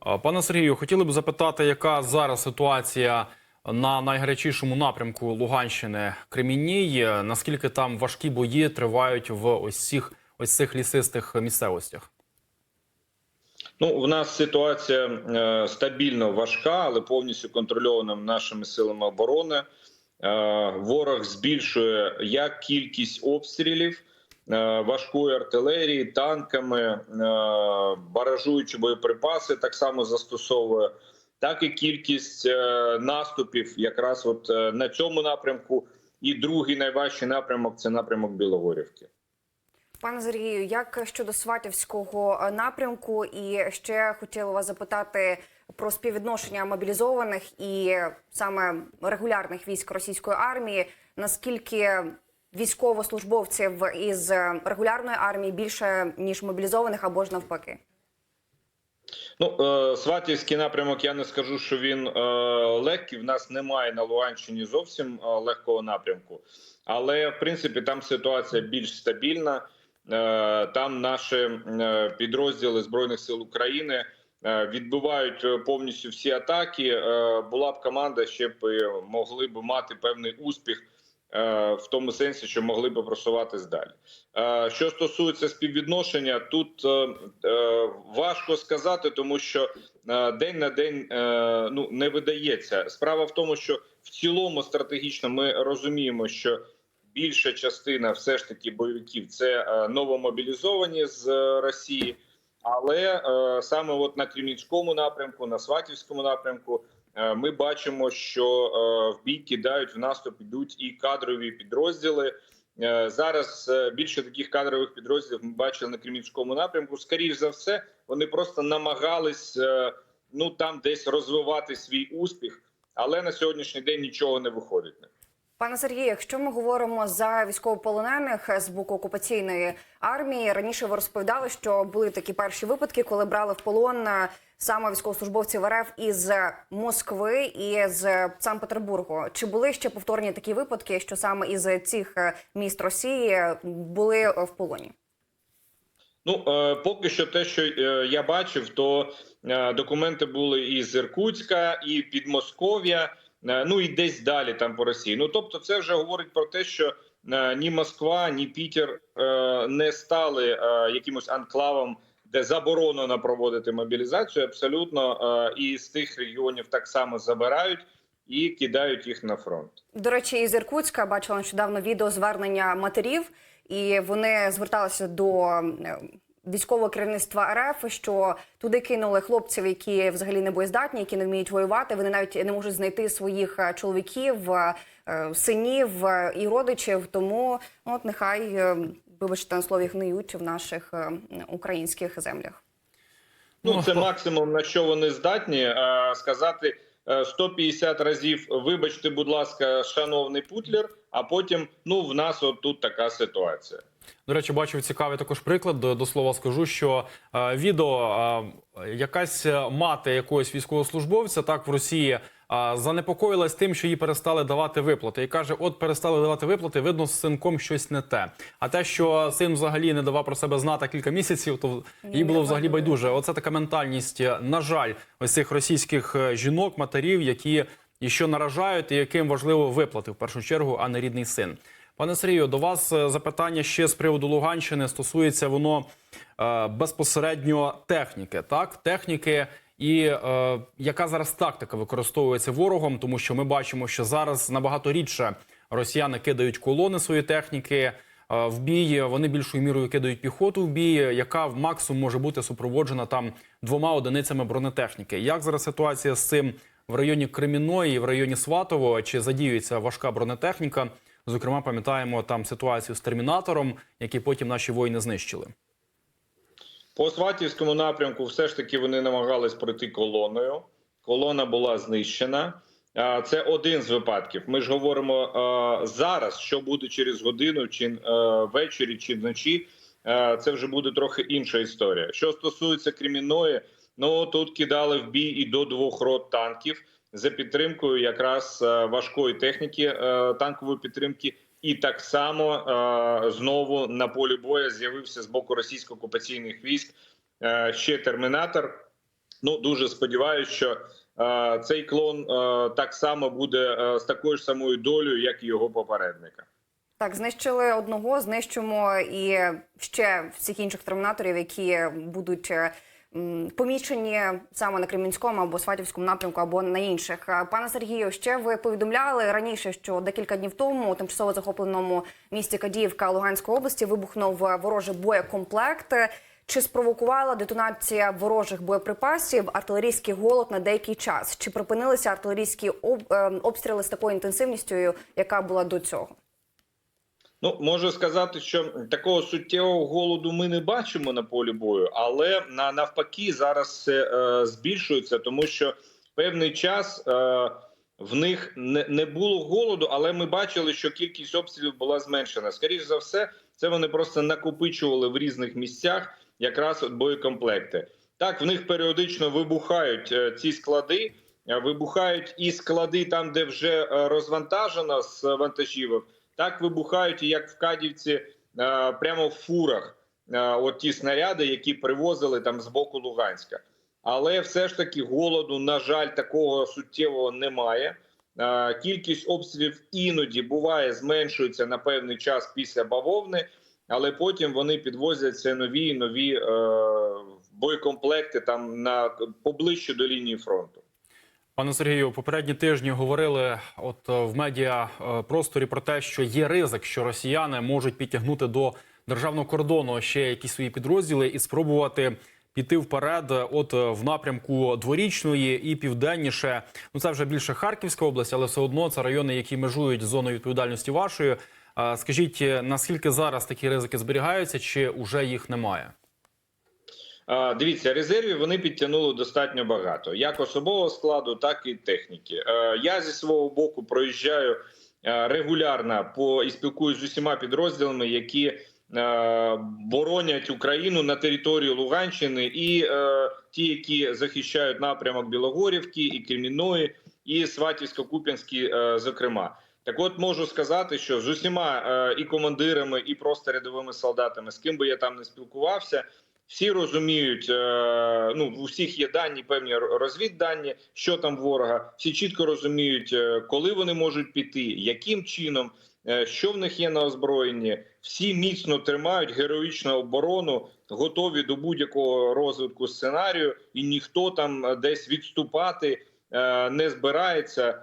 А, Пане Сергію, хотіли б запитати, яка зараз ситуація на найгарячішому напрямку Луганщини Кремінній? Наскільки там важкі бої тривають в ось цих ось цих лісистих місцевостях? Ну, в нас ситуація е, стабільно важка, але повністю контрольована нашими силами оборони. Е, ворог збільшує як кількість обстрілів е, важкої артилерії, танками, е, баражуючи боєприпаси, так само застосовує, так і кількість е, наступів, якраз от е, на цьому напрямку. І другий найважчий напрямок це напрямок Білогорівки. Пане Сергію, як щодо Сватівського е, напрямку, і ще хотіла вас запитати про співвідношення мобілізованих і саме регулярних військ російської армії. Наскільки військовослужбовців із регулярної армії більше ніж мобілізованих або ж навпаки? Ну, е, Сватівський напрямок, я не скажу, що він е, легкий. В нас немає на Луганщині зовсім е, легкого напрямку, але в принципі там ситуація більш стабільна. Е, там наші е, підрозділи збройних сил України е, відбивають е, повністю всі атаки. Е, була б команда, ще б е, могли б мати певний успіх. Е, В тому сенсі, що могли б просуватись далі. Е, Що стосується співвідношення, тут е, важко сказати, тому що день на день ну не видається. Справа в тому, що в цілому стратегічно ми розуміємо, що більша частина все ж таки бойовиків це новомобілізовані з Росії, але саме от на Кремінському напрямку, на Сватівському напрямку. Е, Ми бачимо, що е, в бій кидають в наступ ідуть і кадрові підрозділи. Е, Зараз більше таких кадрових підрозділів ми бачили на Кремінському напрямку. Скоріше за все, вони просто намагались ну там десь розвивати свій успіх, але на сьогоднішній день нічого не виходить. Пане Сергію, якщо ми говоримо за військовополонених з боку окупаційної армії, раніше ви розповідали, що були такі перші випадки, коли брали в полон е, саме військовослужбовців РФ із Москви і з Санкт-Петербургу. Чи були ще повторні такі випадки, що саме із цих е, міст Росії були е, в полоні? Ну поки що, те, що я бачив, то документи були і з Іркутська, і Підмосков'я, ну і десь далі там по Росії. Ну тобто, це вже говорить про те, що е, ні Москва, ні Пітер е, не стали е, якимось анклавом, де заборонено проводити мобілізацію. Абсолютно, е, і з тих регіонів так само забирають і кидають їх на фронт. До речі, із Іркутська бачила нещодавно відео звернення матерів, і вони зверталися до е, військового керівництва РФ, що туди кинули хлопців, які взагалі не боєздатні, які не вміють воювати. Вони навіть не можуть знайти своїх е, чоловіків, е, синів е, і родичів. Тому ну, от нехай, вибачте на слові, гниють в наших українських землях. Ну, Ну, це максимум на що вони здатні сказати е, 150 разів. Вибачте, будь ласка, шановний Путлер. А потім ну в нас от тут така ситуація. До речі, бачив цікавий також приклад. До, до слова скажу, що е, відео е, якась мати якогось військовослужбовця так в Росії е, занепокоїлась тим, що їй перестали давати виплати, і каже: от перестали давати виплати, видно, з синком щось не те. А те, що син взагалі не давав про себе знати кілька місяців, то їй було взагалі байдуже. Оце така ментальність, е, на жаль, ось цих російських е, жінок, матерів, які і що наражають, і яким важливо виплати в першу чергу, а не рідний син. Пане Сергію, до вас е, запитання ще з приводу Луганщини стосується воно е, безпосередньо техніки, так техніки. І е, яка зараз тактика використовується ворогом, тому що ми бачимо, що зараз набагато рідше росіяни кидають колони своєї техніки е, в бій. Вони більшою мірою кидають піхоту в бій, яка в максимум може бути супроводжена там двома одиницями бронетехніки. Як зараз ситуація з цим в районі Креміної, в районі Сватово? Чи задіюється важка бронетехніка? Зокрема, пам'ятаємо там ситуацію з термінатором, який потім наші воїни знищили. По Сватівському напрямку, все ж таки, вони намагались пройти колоною. Колона була знищена. Це один з випадків. Ми ж говоримо зараз, що буде через годину, чи ввечері, чи вночі. Це вже буде трохи інша історія. Що стосується Кремінної, ну тут кидали в бій і до двох рот танків за підтримкою якраз е, важкої техніки е, танкової підтримки. І так само е, знову на полі бою з'явився з боку російсько-окупаційних військ ще термінатор. Ну дуже сподіваюся, що цей клон так само буде з такою ж самою долею, як і його попередника. Так, знищили одного, знищимо і ще всіх інших термінаторів, які будуть помічені саме на Кремінському або Сватівському напрямку, або на інших. Е, Пане Сергію, ще ви повідомляли раніше, що декілька днів тому у тимчасово захопленому місті Кадіївка Луганської області вибухнув е, ворожий боєкомплект. Чи спровокувала детонація ворожих боєприпасів артилерійський голод на деякий час? Чи припинилися артилерійські е, обстріли з такою інтенсивністю, яка була до цього? Ну можу сказати, що такого суттєвого голоду ми не бачимо на полі бою, але на навпаки зараз це е, збільшується, тому що певний час е, в них не, не було голоду, але ми бачили, що кількість обстрілів була зменшена. Скоріше за все, це вони просто накопичували в різних місцях якраз от боєкомплекти. Так, в них періодично вибухають е, ці склади. е, Вибухають і склади там, де вже е, розвантажено з вантажівок. Так вибухають як в Кадівці е, прямо в фурах. е, От ті снаряди, які привозили там з боку Луганська. Але все ж таки голоду, на жаль, такого суттєвого немає. Е, Кількість обстрілів іноді буває зменшується на певний час після бавовни, але потім вони підвозяться нові і нові боєкомплекти там на поближче до лінії фронту. Пане Сергію, попередні тижні говорили от е, в медіа е, просторі про те, що є ризик, що росіяни можуть підтягнути до державного кордону ще якісь свої підрозділи і спробувати піти вперед, от е, в напрямку дворічної і південніше. Ну це вже більше Харківська область, але все одно це райони, які межують зоною відповідальності вашої. Скажіть, наскільки зараз такі ризики зберігаються, чи вже їх немає? Дивіться, резервів вони підтягнули достатньо багато, як особового складу, так і техніки. Е, Я зі свого боку проїжджаю е, регулярно по і спілкуюся з усіма підрозділами, які е, боронять Україну на території Луганщини, і ті, які захищають напрямок Білогорівки, і Кремінної, і Сватівсько-Куп'янський, е, зокрема. Так, от можу сказати, що з усіма і командирами, і просто рядовими солдатами, з ким би я там не спілкувався. Всі розуміють, е, ну у всіх є дані, певні розвіддані, що там ворога. Всі чітко розуміють, е, коли вони можуть піти, яким чином, е, що в них є на озброєнні. Всі міцно тримають героїчну оборону, готові до будь-якого розвитку сценарію, і ніхто там десь відступати не збирається.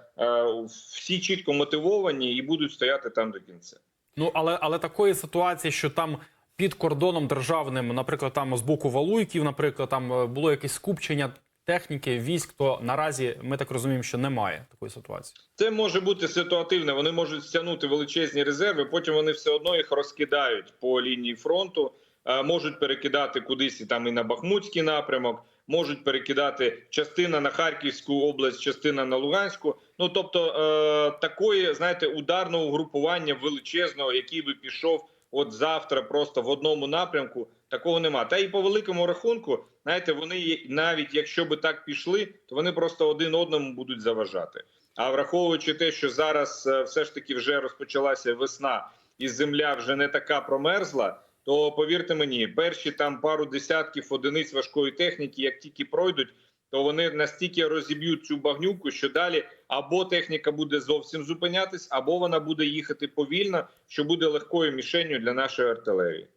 Всі чітко мотивовані і будуть стояти там до кінця. Ну але але такої ситуації, що там під кордоном державним, наприклад, там з боку Валуйків, наприклад, там е, було якесь скупчення техніки, військ, то наразі ми так розуміємо, що немає такої ситуації. Це може бути ситуативне. Вони можуть стягнути величезні резерви. Потім вони все одно їх розкидають по лінії фронту, е, можуть перекидати кудись там і на Бахмутський напрямок, можуть перекидати частина на Харківську область, частина на Луганську. Ну тобто е, такої, знаєте, ударного угрупування величезного, який би пішов от завтра, просто в одному напрямку. Такого нема. Та і по великому рахунку, знаєте, вони навіть якщо би так пішли, то вони просто один одному будуть заважати. А враховуючи те, що зараз е, все ж таки вже розпочалася весна, і земля вже не така промерзла, то повірте мені, перші там пару десятків одиниць важкої техніки, як тільки пройдуть, то вони настільки розіб'ють цю багнюку, що далі або техніка буде зовсім зупинятись, або вона буде їхати повільно, що буде легкою мішенню для нашої артилерії.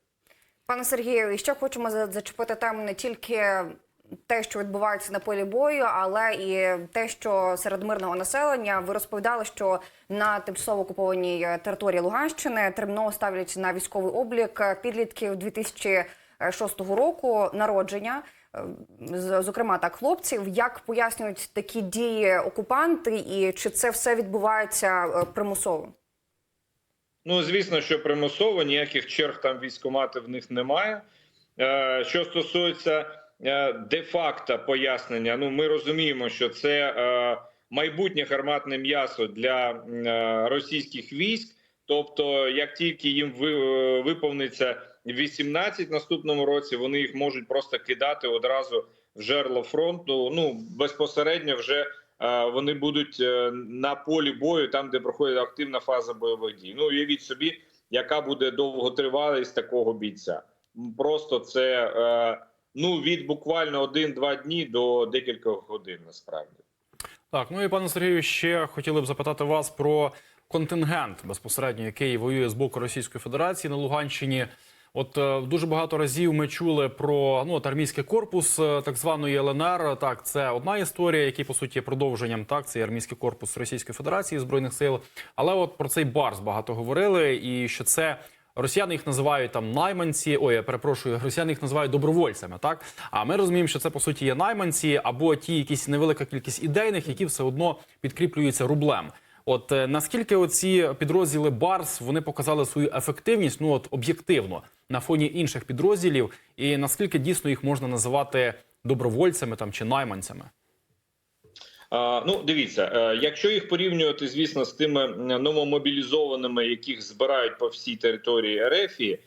Пане Сергію, і ще хочемо за- зачепити тему не тільки те, що відбувається на полі бою, але і те, що серед мирного населення ви розповідали, що на тимчасово окупованій е, території Луганщини терміново ставлять на військовий облік е, підлітків 2006 року народження. Е, з- Зокрема, так хлопців, як пояснюють такі дії окупанти, і чи це все відбувається е, примусово? Ну, звісно, що примусово ніяких черг там військомати в них немає. Е, Що стосується е, де-факто пояснення, ну ми розуміємо, що це майбутнє гарматне м'ясо для російських військ. Тобто, як тільки їм виповниться 18 наступному році, вони їх можуть просто кидати одразу в жерло фронту. Ну безпосередньо вже е, вони будуть е, на полі бою, там де проходить активна фаза бойових дій. Ну уявіть собі, яка буде довготривалість такого бійця. Просто це е, ну від буквально один-два дні до декількох годин. Насправді. Так, ну і пане Сергію, ще хотіли б запитати вас про контингент безпосередньо, який воює з боку Російської Федерації на Луганщині. От е, дуже багато разів ми чули про ну от армійський корпус е, так званої ЛНР. Так, це одна історія, який по суті є продовженням. Так, це армійський корпус Російської Федерації збройних сил. Але от про цей барс багато говорили, і що це росіяни їх називають там найманці. Ой, я перепрошую, росіяни їх називають добровольцями. Так, а ми розуміємо, що це по суті є найманці або ті якісь невелика кількість ідейних, які все одно підкріплюються рублем. От е, наскільки оці підрозділи Барс вони показали свою ефективність, ну от об'єктивно на фоні інших підрозділів, і наскільки дійсно їх можна називати добровольцями там чи найманцями? Ну, дивіться, е, якщо їх порівнювати, звісно, з тими новомобілізованими, яких збирають по всій території РФ, е,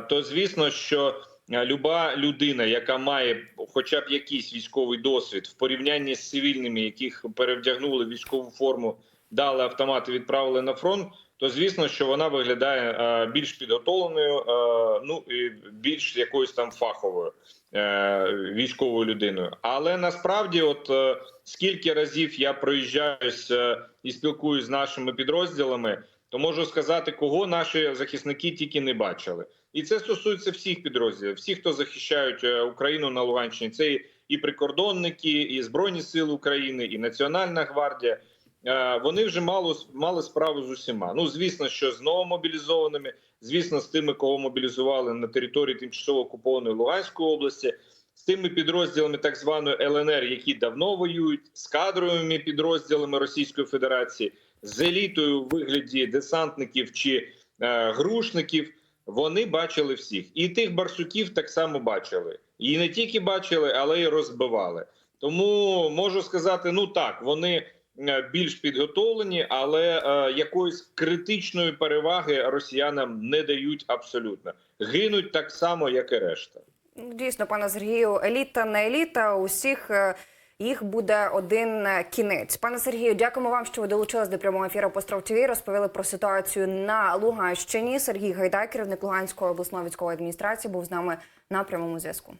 то звісно, що люба людина, яка має хоча б якийсь військовий досвід в порівнянні з цивільними, яких перевдягнули військову форму, дали автомати, відправили на фронт. То звісно, що вона виглядає е, більш підготовленою, е, ну і більш якоюсь там фаховою е, військовою людиною. Але насправді, от скільки разів я проїжджаюсь е, і спілкуюсь з нашими підрозділами, то можу сказати, кого наші захисники тільки не бачили. І це стосується всіх підрозділів, всіх, хто захищають е, Україну на Луганщині. Це і- прикордонники, і Збройні Сили України, і Національна гвардія. Е, Вони вже мало мали справу з усіма. Ну звісно, що з новомобілізованими, звісно, з тими, кого мобілізували на території тимчасово окупованої Луганської області, з тими підрозділами так званої ЛНР, які давно воюють, з кадровими підрозділами Російської Федерації, з елітою у вигляді десантників чи е, грушників. Вони бачили всіх, і тих барсуків так само бачили. І не тільки бачили, але й розбивали. Тому можу сказати: ну так, вони е, більш підготовлені, але е, якоїсь критичної переваги росіянам не дають абсолютно. Гинуть так само, як і решта. Дійсно, пане Сергію, еліта не еліта. У всіх е, їх буде один е, кінець. Пане Сергію, дякуємо вам, що ви долучились до прямого ефіру Постров ТВ. Розповіли про ситуацію на Луганщині. Сергій Гайдай, керівник Луганської обласної військової адміністрації, був з нами на прямому зв'язку.